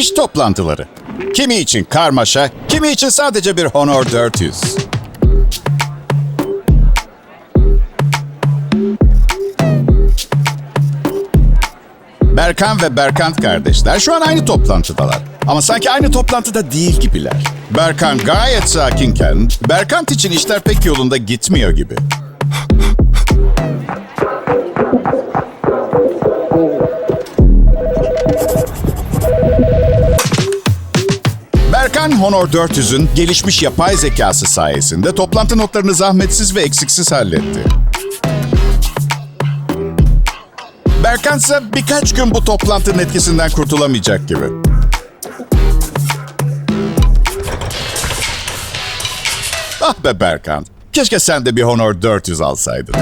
İş toplantıları. Kimi için karmaşa, kimi için sadece bir Honor 400. Berkan ve Berkant kardeşler şu an aynı toplantıdalar. Ama sanki aynı toplantıda değil gibiler. Berkan gayet sakinken, Berkant için işler pek yolunda gitmiyor gibi. Honor 400'ün gelişmiş yapay zekası sayesinde toplantı notlarını zahmetsiz ve eksiksiz halletti. Berkan ise birkaç gün bu toplantının etkisinden kurtulamayacak gibi. Ah be Berkan, keşke sen de bir Honor 400 alsaydın.